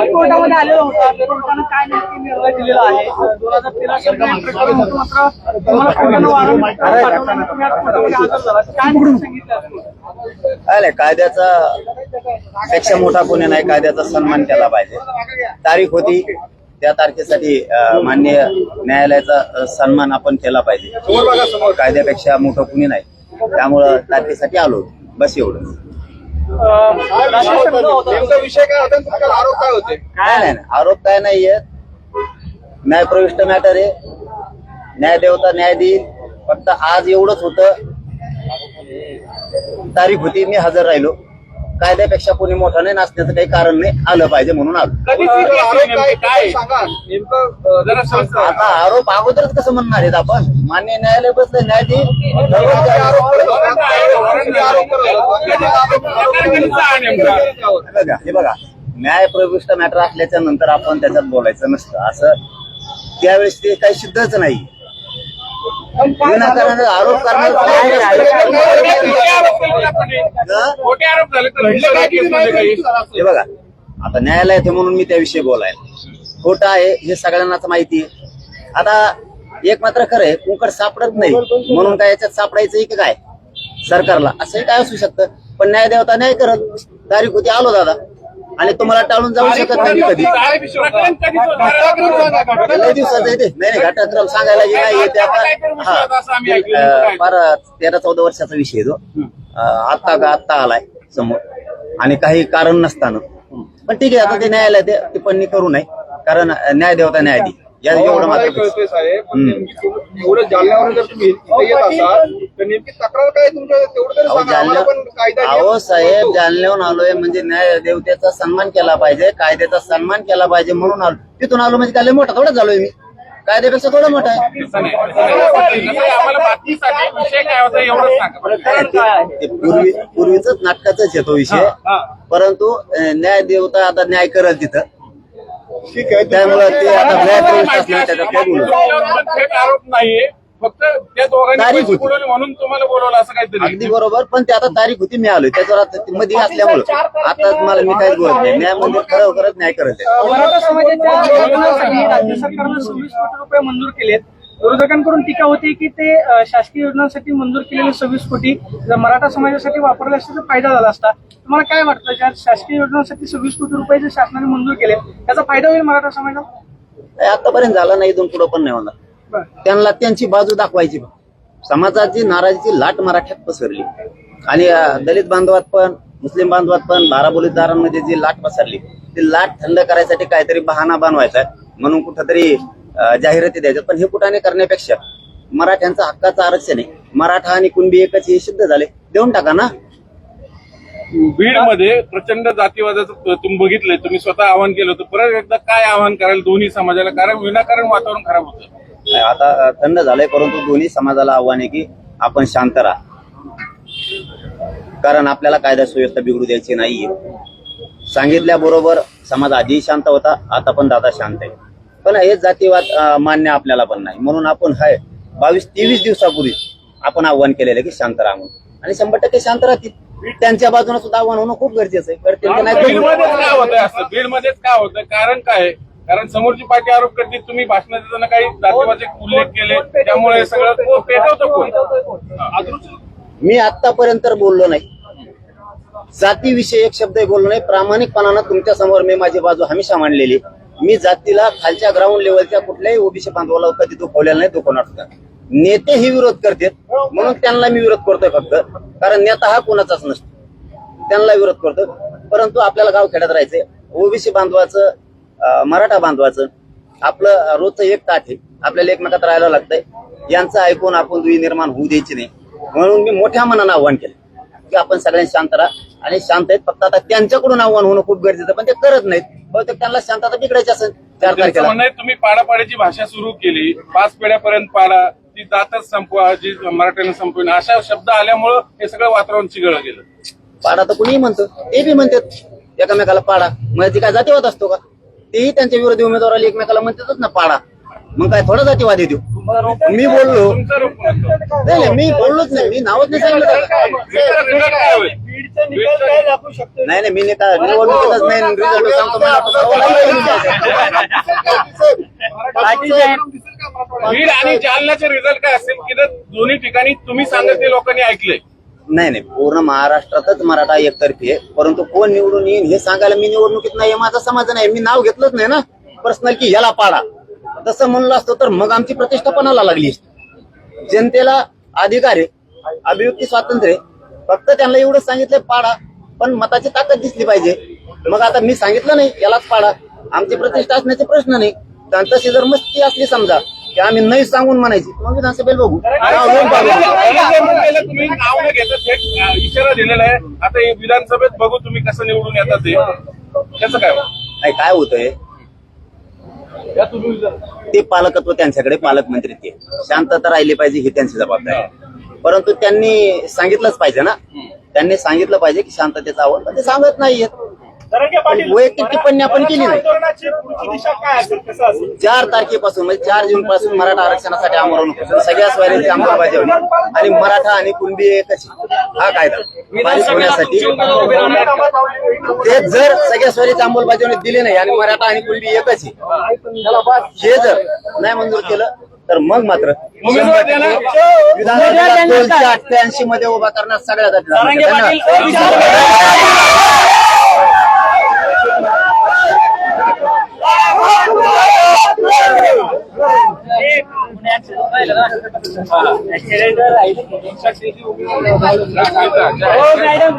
कोर्टामध्ये कोर्टानं काय नक्की निर्णय दिलेला आहे? दोन हजार तेरा काय कायद्याचा पेक्षा मोठा कोणी नाही कायद्याचा सन्मान केला पाहिजे. तारीख होती त्या तारखेसाठी मान्य न्यायालयाचा सन्मान आपण केला पाहिजे. कायद्यापेक्षा मोठं कुणी नाही. त्यामुळं तारखेसाठी आलो. बस एवढं नेमका विषय काय होता आणि आरोप काय होते? काय नाही नाही. आरोप काय नाहीये. न्याय प्रविष्ट मॅटर आहे. न्याय देवता न्याय देईल फक्त आज एवढंच होतं. तारीख होती मी हजर राहिलो. कायद्यापेक्षा कोणी मोठा नाही नाचण्याचं काही कारण नाही आलं पाहिजे म्हणून आलो. कधी आरोप काय काय? सांगा. नेमकं अं, जरा सांगा. आता आरोप अगोदरच कसं म्हणणार आहेत आपण? मान्य न्यायालय बसलं न्याय देईल आरोप. हे बघा हे बघा. न्याय प्रविष्ट मॅटर असल्याच्या नंतर आपण त्याच्यात बोलायचं नसतं. असं त्यावेळेस ते काही सिद्धच नाही. विनाकारण आरोप करणार काही हे बघा आता न्यायालयात आहे म्हणून मी त्याविषयी बोलायला. खोटं आहे हे सगळ्यांनाच माहिती आहे. आता एक मात्र खरं आहे कुंकड सापडत नाही. म्हणून काय याच्यात सापडायचं की काय? सरकारला. असंही काय असू शकतं. पण न्याय देवता नाही करत तारीख होती आलो दादा. आणि तुम्हाला टाळून जाऊ शकत नाही. कधी लय दिवसाचं आहे ते नाही नाही घटनाक्रम सांगायला जे नाही येते आता. हा. फार तेरा चौदा वर्षाचा विषय तो. आत्ता का आत्ता आलाय समोर. आणि काही कारण नसताना. पण ठीक आहे आता ते न्यायालय ते टिप्पणी करू नये. कारण न्याय देवता न्याय दी या एवढं मात्र साहेब. एवढं जालन्यावर जर तुम्ही येत असाल नेमकी तक्रार काय तुमच्या तेवढं तरी अहो सांगा. आम्हाला पण जालन्या कायदा नियम अहो साहेब कळतो. जालन्याहून आलोय म्हणजे न्याय देवतेचा सन्मान केला पाहिजे कायद्याचा सन्मान केला पाहिजे म्हणून आलो. तिथून आलो म्हणजे काय मोठा थोडा झालोय मी. कायद्यापेक्षा थोडं मोठा आहे. आम्हाला बातमीसाठी विषय काय होता एवढंच सांगा ते पूर्वी पूर्वीच नाटकाचाच येतो विषय परंतु अं, न्याय देवता आता न्याय करेल तिथं. ठीक आहे. त्यामुळे ते आता न्याय प्रविष्ट असल्यामुळे त्याच्यात काय बोलू थेट आरोप नाहीये. फक्त त्या दोघांनी तारीख पैसे होती. बुडवले म्हणून तुम्हाला बोलवलं असं काहीतरी. अगदी बरोबर पण ते आता तारीख होती मी आलोय त्याच्यावर आता ते मध्ये असल्यामुळं. आता मला मी काहीच बोलत नाही. न्याय म्हणजे खरं करत न्याय करत आहे. मराठा समाजाच्या योजनांसाठी राज्य सरकारनं सव्वीस कोटी रुपये मंजूर केलेत. विरोधकांकडून टीका होती की ते अं, शासकीय योजनांसाठी मंजूर केलेले सव्वीस कोटी जर मराठा समाजासाठी वापरले असते तर फायदा झाला असता. तुम्हाला काय वाटतं ज्या शासकीय योजनांसाठी सव्वीस कोटी रुपये जे शासनाने मंजूर केले त्याचा फायदा होईल मराठा समाजाला? हे आतापर्यंत झाला नाही इथून पुढं पण नाही होणार. त्यांना त्यांची बाजू दाखवायची समाजाची नाराजीची लाट मराठ्यात पसरली. आणि दलित बांधवात पण मुस्लिम बांधवात पण बाराबोलीदारांमध्ये जी लाट पसरली ती लाट थंड करायसाठी काहीतरी बहाणा बनवायचा म्हणून कुठंतरी जाहिराती द्यायच्या. पण हे कुठाने करण्यापेक्षा मराठ्यांचा हक्काचं आरक्षण आहे. मराठा आणि कुणबी एकच हे सिद्ध झाले. देऊन टाका ना. बीडमध्ये प्रचंड जातीवादाचं तुम्ही बघितलंय. तुम्ही स्वतः आवाहन केलं होतं. परत एकदा काय आवाहन कराल दोन्ही समाजाला? कारण विनाकारण वातावरण खराब होतं. आता थंड झालंय परंतु दोन्ही समाजाला आव्हान आहे की आपण शांत राहा. कारण आपल्याला कायदा सुव्यवस्था बिघडू द्यायची नाहीये. सांगितल्याबरोबर समाज आधी शांत होता आता पण दादा शांत आहे. पण हे जातीवाद मान्य आपल्याला पण नाही. म्हणून आपण हाय बावीस तेवीस दिवसापूर्वी आपण आव्हान केलेलं आहे की शांत राहा म्हणून. आणि शंभर टक्के शांत राहतील. त्यांच्या बाजूने सुद्धा आव्हान होणं खूप गरजेचं आहे. करतील की नाही बीड ते- मध्येच काय होतं कारण काय आहे? कारण समोरची पार्टी आरोप करते तुम्ही भाषण देताना काही जातीवाचे उल्लेख केले त्यामुळे सगळं को- पेटवतं कोण. मी आतापर्यंत बोललो नाही. जातीविषयी एक शब्द बोललो नाही. प्रामाणिकपणानं तुमच्यासमोर मी माझी बाजू हमेशा मांडलेली. मी जातीला खालच्या ग्राउंड लेवलच्या कुठल्याही ओबीसी बांधवाला कधी दुखवलेला नाही दुखवणार सुद्धा नेते ही विरोध करतात. म्हणून त्यांना मी विरोध करतोय फक्त. कारण नेता हा कोणाचाच नसतो. त्यांना विरोध करतो परंतु आपल्याला गाव खेड्यात राहायचंय. ओबीसी बांधवाचं मराठा बांधवाचं. आपलं रोजचं एक ताट आहे. आपल्याला एकमेकात राहायला लागतंय. यांचं ऐकून आपण दुई निर्माण होऊ द्यायची नाही. म्हणून मी मोठ्या मनानं आव्हान केलं. की आपण सगळ्यांनी शांत राहा. आणि शांत आहेत. फक्त आता त्यांच्याकडून आव्हान होणं खूप गरजेचं पण ते करत नाहीत. बहुतेक त्यांना शांतता बिघडायची असेल. चार तारखेला. तुम्ही पाडापाड्याची भाषा सुरू केली. पाच पिढ्यापर्यंत पाडा. ती जातच संपवा जी मराठ्याने संपविन. अशा शब्द आल्यामुळं हे सगळं वातावरण चिघळलं गेलं. पाडा तर कुणीही म्हणतो. ते बी म्हणतात एकामेकाला पाडा. मग ती काय जातीवाद असतो का? तेही त्यांच्या विरोधी उमेदवाराला एकमेकाला म्हणतातच ना पाडा. मग काय थोडा जातीवाद येतो मी बोललो. नाही नाही मी बोललोच नाही. मी नावच नाही सांगितलं? नाही नाही मी नाही का निवडणुकीतच नाही. रिझल्ट सांगतो मला आता बीड आणि जालन्याचे रिझल्ट काय असेल की जर दोन्ही ठिकाणी तुम्ही सांगत ते लोकांनी ऐकलंय. नाही नाही पूर्ण महाराष्ट्रातच मराठा एकतर्फी आहे. परंतु कोण निवडून येईल हे सांगायला मी निवडणुकीत नाही माझा समाज नाही मी नाव घेतलंच नाही ना. पर्सनल की ह्याला पाडा. तसं म्हणलं असतं तर मग आमची प्रतिष्ठा पणाला लागली जनतेला अधिकार आहे अभिव्यक्ती स्वातंत्र्य फक्त त्यांना एवढं सांगितलं पाडा. पण मताची ताकद दिसली पाहिजे. मग आता मी सांगितलं नाही यालाच पाडा. आमची प्रतिष्ठा असण्याचे प्रश्न नाही. तशी जर मस्ती असली समजा की आम्ही नाही सांगून म्हणायची. मग विधानसभेला बघू. नाव घेऊन पाडू. निवडणुकीला तुम्ही नाव न घेता थेट अं, इशारा दिलेला आहे. आता हे विधानसभेत बघू तुम्ही कसं निवडून येतात ते. त्याचं काय नाही काय होतंय? ते पालकत्व त्यांच्याकडे पालकमंत्री ते शांतता राहिली पाहिजे ही त्यांची जबाबदारी आहे. परंतु त्यांनी सांगितलंच पाहिजे ना. त्यांनी सांगितलं पाहिजे की शांततेचा आवड पण ते सांगत नाहीयेत. वैयक्तिक टिप्पणी आपण केली नाही. चार तारखेपासून म्हणजे चार जून पासून मराठा आरक्षणासाठी आंदोलन होतं. सगळ्या स्वाऱ्यांची अंमलबजावणी. आणि मराठा आणि कुणबी एकच हा कायदा. पारित होण्यासाठी ते जर सगळ्या स्वारीची अंमलबजावणी दिली नाही आणि मराठा आणि कुणबी एकच आहे. हे जर नाही मंजूर केलं तर मग मात्र. विधानसभेला दोनशे अठ्ठ्याऐंशी मध्ये उभा करण्यास सगळ्या जाती हो, मॅडम